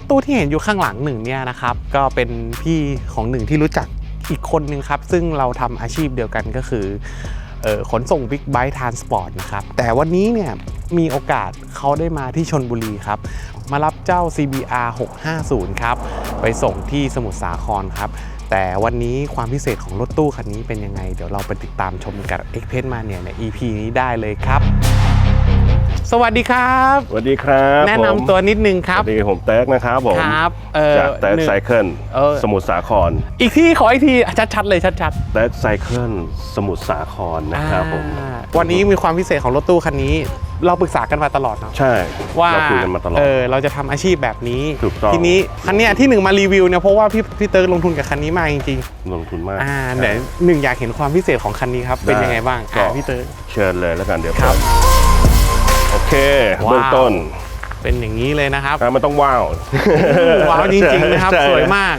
ถตู้ที่เห็นอยู่ข้างหลังหนึ่งเนี่ยนะครับก็เป็นพี่ของหนึ่งที่รู้จักอีกคนนึงครับ ซึ่งเราทำอาชีพเดียวกันก็คือขนส่งบิ๊กไบค์ทานสปอร์ตนะครับ แต่วันนี้เนี่ยมีโอกาสเขาได้มาที่ชนบุรีครับ มารับเจ้า CBR 650 ครับ ไปส่งที่สมุทรสาครครับ แต่วันนี้ความพิเศษของรถตู้คันนี้เป็นยังไง เดี๋ยวเราไปติดตามชมกับ e x p e s s มาเนี่ยใน EP นี้ได้เลยครับ สวัสดีครับ สวัสดีครับแนะผมนำตัวนิดนึงครับสวัสดีผมแต๊กนะครับผมครับเออจากแต๊กหนึ่งไซเคิลเออสมุทรสาครอีกที่ขออีกทีชัดๆเลยชัดแต๊กไซเคิลสมุทรสาครๆนะครับผมอ่าวันนี้มีความพิเศษของรถตู้คันนี้ เราปรึกษากันมาตลอดเนาะใช่ว่าเราคุยกันมาตลอด เออเราจะทำอาชีพแบบนี้ ถูกต้อง ทีนี้คันเนี้ยที่หนึ่งมารีวิวเนี่ยเพราะว่าพี่พี่เติร์กลงทุนกับคันนี้มาจริงลงทุนมากๆอ่าเดี๋ยวหนึ่งอยากเห็นความพิเศษของคันนี้ครับเป็นยังไงบ้างก็อ่าพี่เติร์ก เชิญเลยแล้วกันเดี๋ยวครับโอ เคว้าวเบื้องต้น เป็นอย่างนี้เลยนะครับอะมันต้องว้าวว้าวจริงๆนะครับ ใช่สวยมาก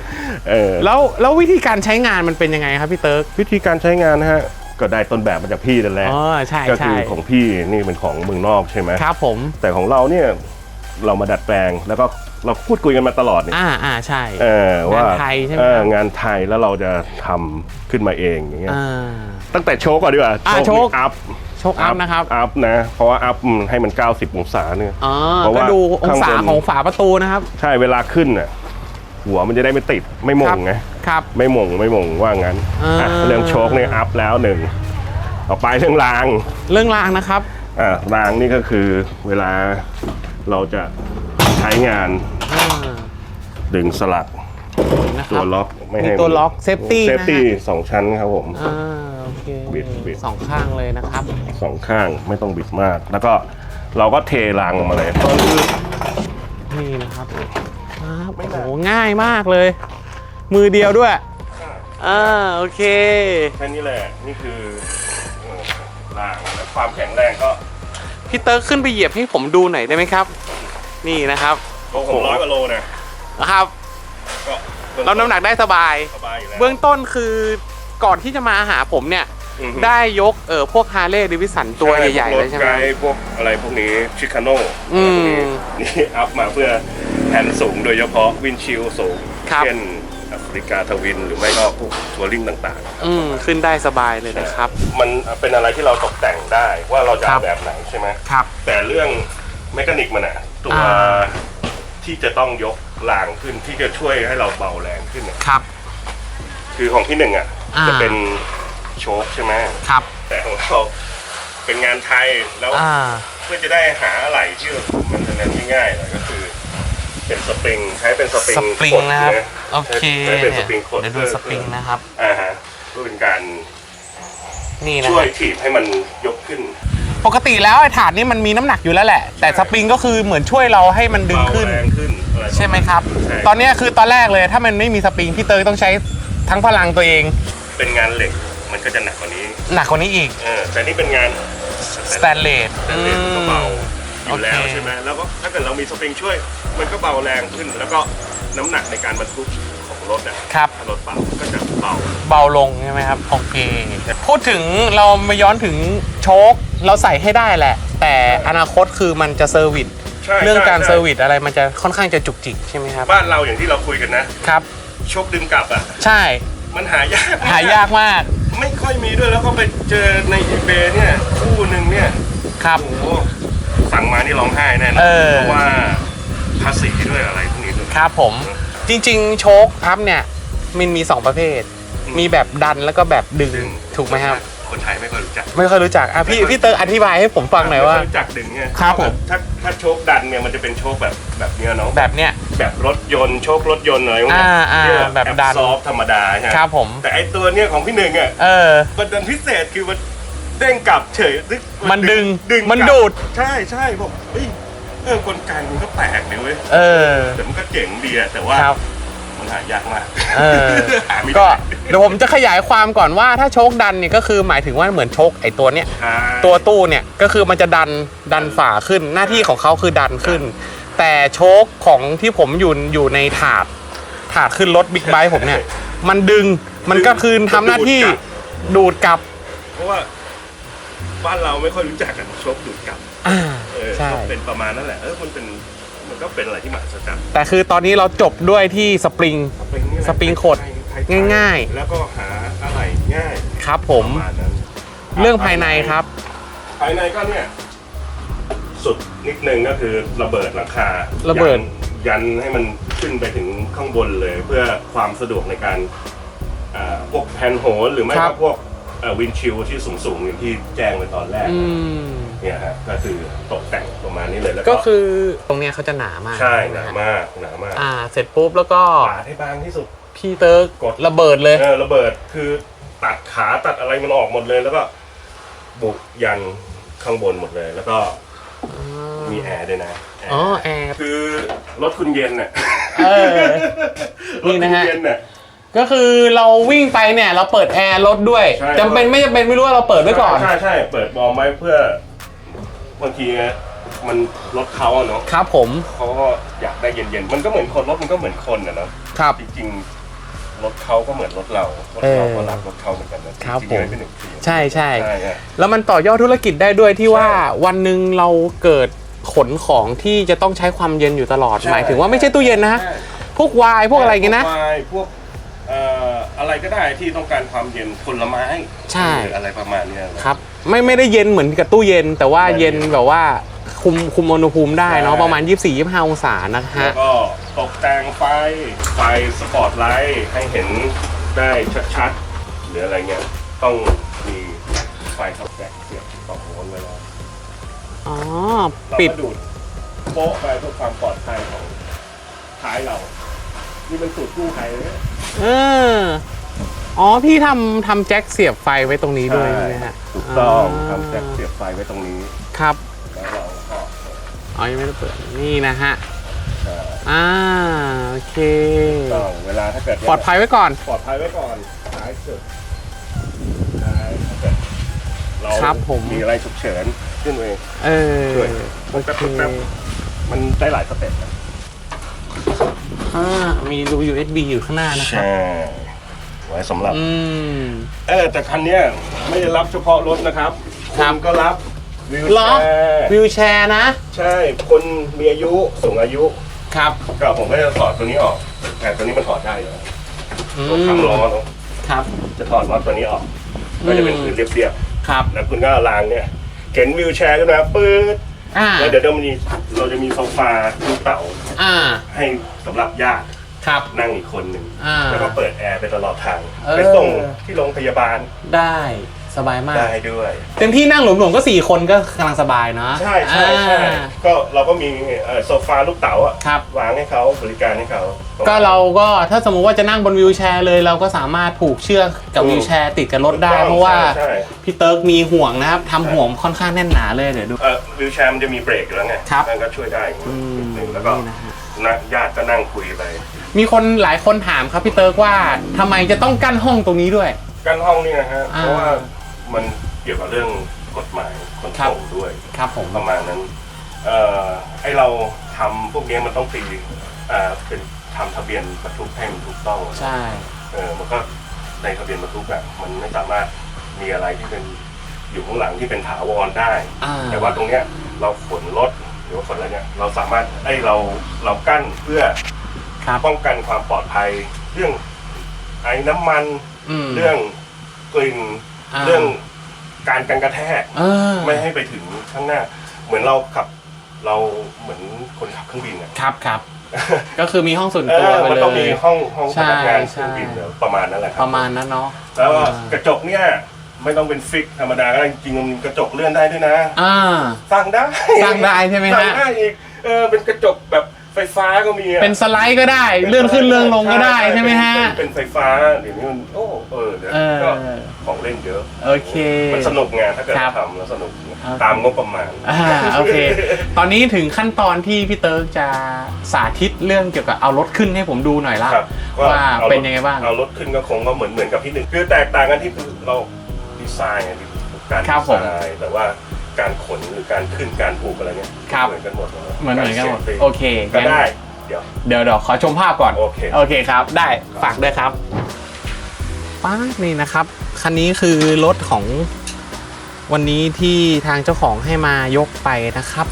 เออแล้วแล้ววิธีการใช้งานมันเป็นยังไงครับพี่เติร์กวิธีการใช้งานนะฮะก็ได้ต้นแบบมาจากพี่นั่นแหละอ๋อใช่ก็ใช่คือของพี่นี่เป็นของเมืองนอกใช่ไหมครับผมแต่ของเราเนี่ยเรามาดัดแปลงแล้วก็เราพูดคุยกันมาตลอดเนี่ยอ่าอ่าใช่ เออว่างานไทยใช่ไหมเออครับงานไทยแล้วเราจะทำขึ้นมาเองอย่างเงี้ยอ่า ตั้งแต่โชกก่อนดีกว่าอะโชคนี่อัพ โชคอัพนะครับ อัพนะ เพราะว่าอัพมันให้มัน 90 องศาเนี่ยอ๋อเพราะก็ว่าดูองศาข้างบนของฝาประตูนะครับ ใช่เวลาขึ้นน่ะหัวมันจะได้ไม่ติดไม่หมครังบไงครับ ไม่หมงไม่หมงว่างั้นอ่า อะเรื่องโชคเนี่ยอัพแล้วหนึ่งต่อไปเรื่องรางเรื่องรางนะครับ อะรางนี่ก็คือเวลาเราจะใช้งานอ่าดึงสลัก นะคตัรัวบล็อกไม่มีให้ตัวล็อก safety เซฟตี้นะฮะ สองชั้นครับผม อ่า โอเคบิดบิด สองข้างเลยนะครับ สองข้างไม่ต้องบิดมาก แล้วก็เราก็เทรางออกมาเลยก็คือ นี่นะครับครับโอ้โหง่ายมากเลย มือเดียวด้วยอ่าโอเค แค่นี้แหละนี่คือเอ่อรางและความแข็งแรงก็พี่เติร์กขึ้นไปเหยียบให้ผมดูหน่อยได้ไหมครับ นี่นะครับโอ้ผมร้อยกว่าโลนะนะครับก็เราน้ำหนักได้สบาย สบายอยู่แล้วเบื้องต้นคือ ก่อนที่จะมาหาผมเนี่ย อือฮึ ได้ยกเออพวกฮาร์เลย์ดิวิสันตัวใหญ่ๆเลยใช่ไหม พวกรถกด์พวกอะไรพวกนี้ชิคาโน่อืมนี่อัพมาเพื่อแผนสูงโดยเฉพาะวินชิลสูง ครับ เช่นแอฟริกาทวินหรือไม่ก็พวกทัวริงต่างๆอืมขึ้นได้สบายเลยนะครับมันเป็นอะไรที่เราตกแต่งได้ว่าเราจะครัเอาบแบบไหนใช่ไหม ครับ แต่เรื่องเมคานิกมันอะตัวอ่า ที่จะต้องยกรางขึ้นที่จะช่วยให้เราเบาแรงขึ้นเนี่ยครับ คือของที่หนึ่งอะ อ่า จะเป็นโชคใช่ไหมครับแต่ของเราเป็นงานไทยแล้วอ่าเพื่อจะได้หาอะไรที่มันจะนั้นง่ายๆหน่อยก็คือ เป็นสปริงใช้เป็นสปริงสปริงขดนะครับนะโอเคใช้เป็นสปริงขดเดี๋ยวดูสปริงนะครับ อ่าฮะเพื่อเป็นการนี่นะช่ควยรับถีบให้มันยกขึ้น ปกติแล้วไอ้ถาดนี้มันมีน้ำหนักอยู่แล้วแหละ แต่สปริงก็คือเหมือนช่วยเราให้มันดึงเบาขึ้นแรงขึ้นอะปะาณใช่ไหมครับ ใช่ตอนเนี้ยคือตอนแรกเลยถ้ามันไม่มีสปริงพี่เตยต้องใช้ทั้งพลังตัวเอง เป็นงานเหล็กมันก็จะหนักกว่านี้หนักกว่านี้อีก เออแต่นี่เป็นงานสแตนเลสสแตนเลสก็เบาอยู่แล้วโอเคใช่ไหมแล้วก็ถ้าเกิดเรามีสปริงช่วย มันก็เบาแรงขึ้น แล้วก็น้ำหนักในการบรรทุกของรถอะครับ ถ้ารถเบาก็จะเบา เบาลงใช่ไหมครับโอเคพูดถึงเรามาย้อนถึงโชคเราใส่ให้ได้แหละ แต่อนาคตคือมันจะเซอร์วิสใช่เรื่องการใช่เซอร์วิสอะไรมันจะค่อนข้างจะจุกจิกใช่ไหมครับบ้านเราอย่างที่เราคุยกันนะ ครับชกดึงกลับอะ ใช่ มันหายากหายากมาก ไม่ค่อยมีด้วยแล้วก็ไปเจอในอีเบเนี่ยคู่หนึ่งเนี่ยครับโอ้โหสั่งมานี่ร้องไห้แน่นอนเออ เพราะว่าภาษีด้วยอะไรพวกนี้ด้วยครับผม จริง ๆ โชคอัพเนี่ยมันมี 2 ประเภทอืมมีแบบดันแล้วก็แบบดึงดึงถูกไหมครับ คนไทยไม่ค่อยรู้จัก ไม่ค่อยรู้จักอะพี่พี่เตอร์อธิบายให้ผมฟังหน่อยว่า ไม่ค่รู้จักดึงเนี่ยครับผม ถ้าถ้าโชคดันเนี่ยมันจะเป็นโชคแบบแบบเนี้ยเนาะแบบเนี้ย แบบรถยนต์โชครถยนต์อะไรพวกเนี้ยอ่าอ่าที่แบบดัน ซอฟธรรมดาใช่ไหมครับผม แต่ไอตัวเนี้ยของพี่หนึ่งอะเออ มันดันพิเศษคือมันเด้งกลับเฉยมันดึงดึงมันกลับดูด ใช่ใช่บอกเฮ้ยเออกลไกมันก็แปลกดีเว้ยเออแต่มันก็เจ๋งดีอะแต่ว่าครับ มันหายากมากเออ หาไม่ก็ได้เดี๋ยวผมจะขยายความก่อนว่าถ้าโชคดันเนี่ยก็คือหมายถึงว่าเหมือนโชคไอตัวเนี้ยใช่ตัวตู้เนี่ยก็คือมันจะดันดันฝาขึ้นหน้าที่ของเขาคือดันขึ้น แต่โชคของที่ผมอยู่อยู่ในถาดถาดขึ้นรถบิ๊กไบค์ผมเนี่ย มันดึงมันก็คือทำหน้าที่ดูดกลับ เพราะว่าบ้านเราไม่ค่อยรู้จักกันโชคดูดกลับอ่าเออใช่ ก็เป็นประมาณนั้นแหละเออมันเป็นมันมันก็เป็นอะไรที่มหัศจรรย์แต่คือตอนนี้เราจบด้วยที่สปริงสปริงขดง่ายๆๆแล้วก็หาอะไรง่ายครับผมประมาณนั้นเรื่องภายในครับ ภายในก็เนี่ย สุดนิดนึงก็คือระเบิดหลังคาระเบิด ยันยันให้มันขึ้นไปถึงข้างบนเลย เพื่อความสะดวกในการอ่าพวกแผ่นโหนหรือไม่ก็พวกวินชิลที่สูงๆอย่างที่แจ้งไปตอนแรกอืมเนี่ยฮะก็คือตกแต่งประมาณนี้เลยแล้วก็คือตรงเนี้ยเขาจะหนามากใช่หนามากหนามากอ่า เสร็จปุ๊บแล้วก็ปาดให้บางที่สุด พี่เติร์กกด ระเบิดเลย เออระเบิดคือตัดขาตัดอะไรมันออกหมดเลย แล้วก็บุกยันข้างบนหมดเลย แล้วก็ มีแอร์ด้วยนะแอร์อ๋อแอร์คือรถคุณเย็นน่ะเออ รถนี่นะคุณฮะ เย็นน่ะ ก็คือเราวิ่งไปเนี่ยเราเปิดแอร์รถด้วยใช่ จำเป็นไม่จำเป็นไม่รู้ว่าเราเปิดไว้ก่อน ใช่ใช่เปิดบอมไว้เพื่อบางทีมันรถเขาอะเนาะครับผมเขาก็อยากได้เย็นๆมันก็เหมือนคนรถมันก็เหมือนคนนะเนาะครับจริงๆ รถเขาก็เหมือนรถเรารถเราก็รักรถเขาเหมือนกันนะครับจริงๆผมเป็นหนึ่งทีใช่ใช่ใช่ใช่แล้วมันต่อยอดธุรกิจได้ด้วยที่ว่าวันหนึ่งเราเกิดขนของที่จะต้องใช้ความเย็นอยู่ตลอดใช่หมายถึงว่าไม่ใช่ตู้เย็นนะใช่พวกไวายพวกอะไรอย่างงี้นะพวกไวน์พวกเอ่ออะไรก็ได้ที่ต้องการความเย็นผลไม้ใช่หรืออะไรประมาณเนี้ยนะครับ ไม่ไม่ได้เย็นเหมือนกับตู้เย็น แต่ว่าเย็นแบบว่า คุมคุมอุณหภูมิได้เนาะใช่ประมาณ 24-25 องศานะแล้ฮะวก็ตกแต่งไฟ ไฟสปอตไลท์ให้เห็นได้ชัดๆ หรืออะไรเงี้ย ต้องมีไฟท็อปแบ็กเสียบสองโวลต์ไว้แล้วอ๋อ เราปิด ก็ดูดโป๊ะไปเพื่อความปลอดภัยของท้ายเรา นี่เป็นสูตรกู้ภัยเลยนะ เออ อ๋อ พี่ทำทำแจ็คเสียบไฟไว้ตรงนี้ด้วยใช่ไหมฮะถูกต้องอ่าทำแจ็คเสียบไฟไว้ตรงนี้ ครับแล้วเราก็ อ๋อยังไม่ได้เปิดนี่นะฮะเอ่ออ่าโอเค ต้องเวลาถ้าเกิดปลอดภัยไว้ก่อน ปลอดภัยไว้ก่อนท้ายสุดท้ายถ้าเกิดเราครับผม มีอะไรฉุกเฉินขึ้นเองเออช่วยโอเคแป๊บมันได้หลายสเต็ปนะอ่ามีรู USB อยู่ข้างหน้านะครับใช่ไว้สำหรับ อืม เออแต่คันเนี้ยไม่ได้รับเฉพาะรถนะครับครับ ณก็รับ วิวเหรอแชร์วิวแชร์นะ ใช่ คนมีอายุสูงอายุครับก็ผมก็จะถอดตัวนี้ออก แต่ตัวนี้มันถอดได้อยู่แล้วอืรถมทำล้อเนอะครับ จะถอดน็อตตัวนี้ออก ก็จะเป็นพื้นเรียบครับ ๆแล้วคุณก็รางเนี่ยเข็นวิวแชร์ขึ้นมาปื๊ดอ่า แล้วเดี๋ยวเรามีเราจะมีโซฟาลูกเต่าอ่า ให้สำหรับญาติครับ นั่งอีกคนหนึ่งอ่า แล้วก็เปิดแอร์ไปตลอดทาง เออ ไปส่งที่โรงพยาบาลได้ สบายมาก ได้ด้วยเต็มที่นั่งหลวมๆก็ 4 คนก็กำลังสบายเนาะใช่ใช่ใช่อ่า ก็เราก็มีเอ่อโซฟาลูกเต๋าอะครับ วางให้เขาบริการให้เขา ก็เราก็ถ้าสมมุติว่าจะนั่งบนวิวแชร์เลยเราก็สามารถผูกเชือกกับอืม วิวแชร์ติดกับรถได้ถูกต้องเพราะว่าใช่ใช่พี่เติร์กมีห่วงนะครับทำห่วงค่อนข้างแน่นหนาเลยเดี๋ยวดู เอ่อวิวแชร์มันจะมีเบรกอยู่แล้วไงครับนั่นก็ช่วยได้อืมนิดนึงแล้วก็นี่นะฮะนักญาติก็นั่งคุยไปมีคนหลายคนถามครับพี่เติร์กว่าทำไมจะต้องกั้นห้องตรงนี้ด้วย กั้นห้องนี่นะฮะอ่า เพราะว่า มันเกี่ยวกับเรื่องกฎหมายขนครับส่งด้วยครับผมประมาณนั้นเอ่อไอเราทำพวกนี้มันต้องตีอ่าเป็นทำทะเบียนบรรทุกให้มันถูกต้องใช่ เออมันก็ในทะเบียนบรรทุกแบบมันไม่สามารถมีอะไรที่เป็นอยู่ข้างหลังที่เป็นถาวรได้ อ่า แต่ว่าตรงเนี้ยเราขนรถหรือว่าขนอะไรเนี่ยเราสามารถไอเราเรากั้นเพื่อครับป้องกันความปลอดภัย เรื่องไอ้น้ำมัน อืม เรื่องกลิ่น อ่า เรื่องการกันกระแทกเออไม่ให้ไปถึงข้างหน้า เหมือนเราขับ เราเหมือนคนขับเครื่องบินอะ ครับครับ ก็คือมีห้องส่วนเอตัวอไปมันเลต้องมีย ห้องห้องพนักงานใช่เครื่องบินเนอะประมาณนั้นแหละครัประมาณนั้นเนาะ แล้วก็อ่ากระจกเนี่ยไม่ต้องเป็นฟิกธรรมดาก็ได้จริงๆมันกระจกเลื่อนได้ด้วยนะ อ่าสั่งได้สั่งได้ใช่ไหมฮะสั่งได้อีกเออเป็นกระจกแบบ ไฟฟ้าก็มีอะเป็นสไลด์ก็ได้ เลื่อนขึ้นเลื่อนลงก็ได้ใช่ไหมฮะ เป็นเป็นไฟฟ้าเดี๋ยวนี้มันโอ้เออเดี๋ยวเออก็ของเล่นเยอะ โอเค มันสนุกไงถ้าเกิดครับทำแล้วสนุกครับ ตามงบประมาณ อ่าโอเค ตอนนี้ถึงขั้นตอนที่พี่เติร์กจะสาธิตเรื่องเกี่ยวกับเอารถขึ้นให้ผมดูหน่อยละครับว่าอรถเป็นยังไงบ้าง เอารถขึ้นก็คงก็เหมือนเหมือนกับที่หนึ่งคือแตกต่างกันที่คือเราดีไซน์ไงการครับดีผมไซน์แต่ว่า การขนหรือการขึ้นการผูกอะไรเงี้ยครับ เหมือนกันหมดเหมือนเหมือนกันหมดารเสียบโอเคก็งั้นได้ เดี๋ยว เดี๋ยวเดี๋ยวขอชมภาพก่อน โอเค โอเคครับ ได้ฝากด้วยครับป้าดนี่นะครับ คันนี้คือรถของวันนี้ที่ทางเจ้าของให้มายกไปนะครับ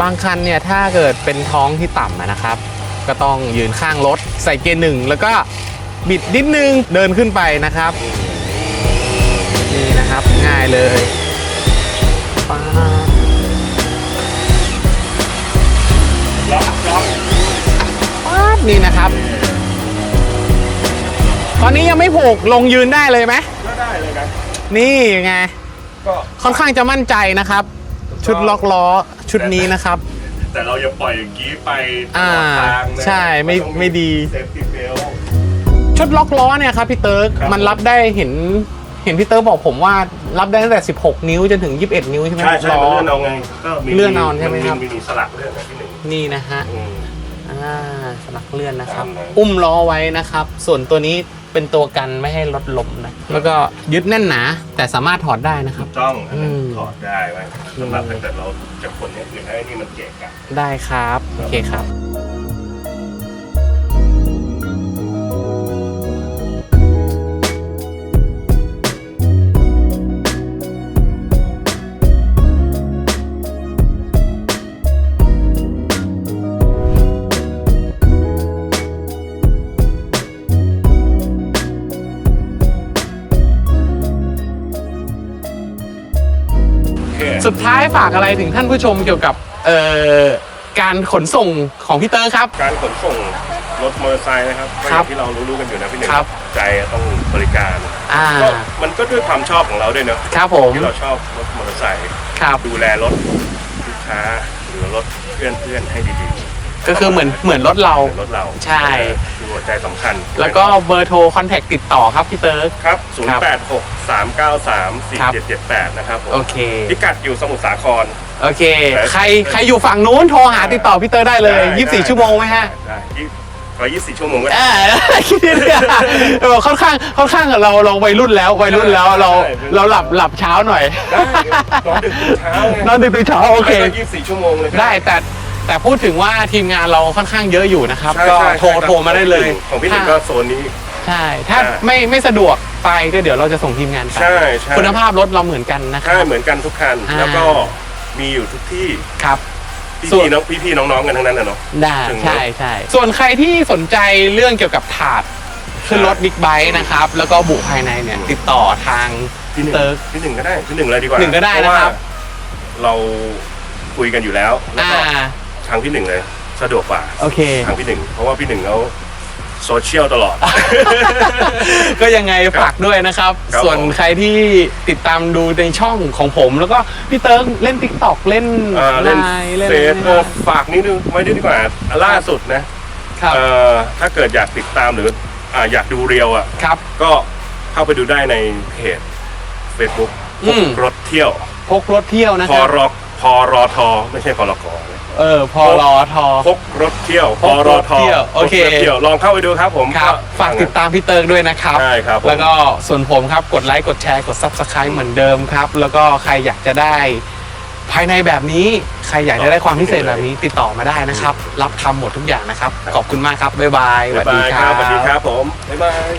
บางคันเนี่ยถ้าเกิดเป็นท้องที่ต่ำอะนะครับ ก็ต้องยืนข้างรถใส่เกียร์หนึ่งแล้วก็ บิดนิดนึงเดินขึ้นไปนะครับ นี่นะครับง่ายเลยป๊าบล็อกล็อกป๊าบนี่นะครับ ตอนนี้ยังไม่ผูกลงยืนได้เลยไหมก็ได้เลยนะนี่ไงก็ค่อนข้างจะมั่นใจนะครับ ชุดล็อกล้อชุดนี้นะครับ แต่เราอย่าปล่อยอย่างนี้ไปตอ่าลอดทางนะใช่ไม่นต้องไม่ดี เซฟตี้เบล ชุดล็อกล้อเนี่ยครับพี่เติร์กครับ มันรับได้เห็นเห็นพี่เติร์กบอกผมว่ารับได้ตั้งแต่ 16 นิ้วจนถึง 21 นิ้วใช่ไหมใช่ใช่ล้อ มันเลื่อนเอาไงก็มีเลื่อนเอาใช่ไหมครับมีมีสลักเลื่อนนะที่หนึ่งนี่นะฮะอืม อ่าสลักเลื่อนนะครับตามนั้นอุ้มล้อไว้นะครับ ส่วนตัวนี้เป็นตัวกันไม่ให้รถล้มนะ แล้วก็ยึดแน่นหนา แต่สามารถถอดได้นะครับต้องอันนั้นอืม ถอดได้ไว้สำหรับถ้าเกิดเราจะขนอย่างอื่นให้นี่มันเกะกะ ได้ครับ โอเคครับ ท้ายฝากอะไรถึงท่านผู้ชมเกี่ยวกับเอ่อการขนส่งของพี่เตอร์ครับ การขนส่งรถมอเตอร์ไซค์นะครับก็อครัย่าบงที่เรารู้ๆกันอยู่นะพี่หนึ่งครับใจต้องบริการอ่า ก็มันก็ด้วยความชอบของเราด้วยเนอะครับผมที่เราชอบรถมอเตอร์ไซค์ครับ ดูแลรถลูกค้าหรือรถเพื่อนเพื่อนๆให้ดีๆ ก็คือเหมือนเหมือนรถเราหมือนรถเราใช่ คือหัวใจสำคัญแล้วก็เบอร์โทรคอนแทคติดต่อครับพี่เติร์ก ครับ ครับ086 393ครับ4778 นะครับผมโอเค พิกัดอยู่สมุทรสาคร โอเคแต่ใครใครอยู่ฝั่งนู้นโทรหาติดต่อพี่เตอร์ได้เลย ได้ได้ 24 ชั่วโมงไหมฮะ ได้ยี่ร้อยยี่สิบชั่วโมงก็เอได้อคิดเนี่ยเออค่อนข้างค่อนข้างเราเราวัยรุ่นแล้ววัยรุ่นแล้วเราใช่ เราหลับหลับเช้าหน่อยได้นอนดึกตื่นเช้าไงนอนดึกตื่นเช้าโอเคยี่สิบสี่ชั่วโมงเลยก็ได้แต่ แต่พูดถึงว่าทีมงานเราค่อนข้างเยอะอยู่นะครับ ใช่ก็ใช่โทรใช่โทรมาได้เลยของพี่หนึ่งก็โซนนี้ ใช่ ถ้าอ่า ไม่ไม่สะดวกไปก็เดี๋ยวเราจะส่งทีมงานไปใช่ใช่คุณภาพรถเราเหมือนกันนะครัใช่บ เหมือนกันทุกคัน อ่า แล้วก็มีอยู่ทุกที่ครับ พี่ส่วน พี่น้องพี่พี่น้องๆกันทั้งนั้นนะเนาะ ได้ถึงใช่ใช่ส่วนใครที่สนใจเรื่องเกี่ยวกับถาดขึ้นรถบิ๊กไบค์นะครับ แล้วก็บุภายในเนี่ย ติดต่อทาง พี่หนึ่งเติร์กพี่หนึ่งก็ได้พี่หนึ่งเลยดีกว่าหนึ่งก็ได้เพานะครับว่าเราคุยกันอยู่แล้วแล้วอ่าก็ ทางพี่หนึ่งเลยสะดวกกว่าโอเค ทางพี่หนึ่งเพราะว่าพี่หนึ่งเขาโซเชียลตลอด ก็ยังไงฝากด้วยนะครับ ครับส่วนผมใครที่ติดตามดูในช่องของผม แล้วก็พี่เติร์กเล่น t ิ k t o k เล่นเอ่อไลเล่นน์เล่นเฟอะไรซไหมเออฝากนิดนึงไว้ด้วยดีกว่าล่าสุดนะครับ เอ่อถ้าเกิดอยากติดตามหรืออ่าอยากดูเรียวอะ ครับ ก็เข้าไปดูได้ในเพจ Facebook อืม รถเที่ยว พกรถเที่ยวนะพคอรับ รอพอรอทอไม่ใช่พอรกนะ เออพอรอทอ พกรถเที่ยวพกรถเที่ยวโอเค พกรถเที่ยวลองเข้าไปดูครับผมครับ ฝากติดตามพี่เติร์กด้วยนะครับใช่ครับผม แล้วก็ส่วนผมครับกดไลค์กดแชร์กด Subscribe เหมือนเดิมครับ แล้วก็ใครอยากจะได้ ภายในแบบนี้ใครอยากจะได้ความพิเศษแบบนี้ติดต่อมาได้นะครับ รับทำหมดทุกอย่างนะครับ ขอบคุณมากครับ บ๊ายบายบ๊ายบายครับสวัสดีครับผมบ๊ายบาย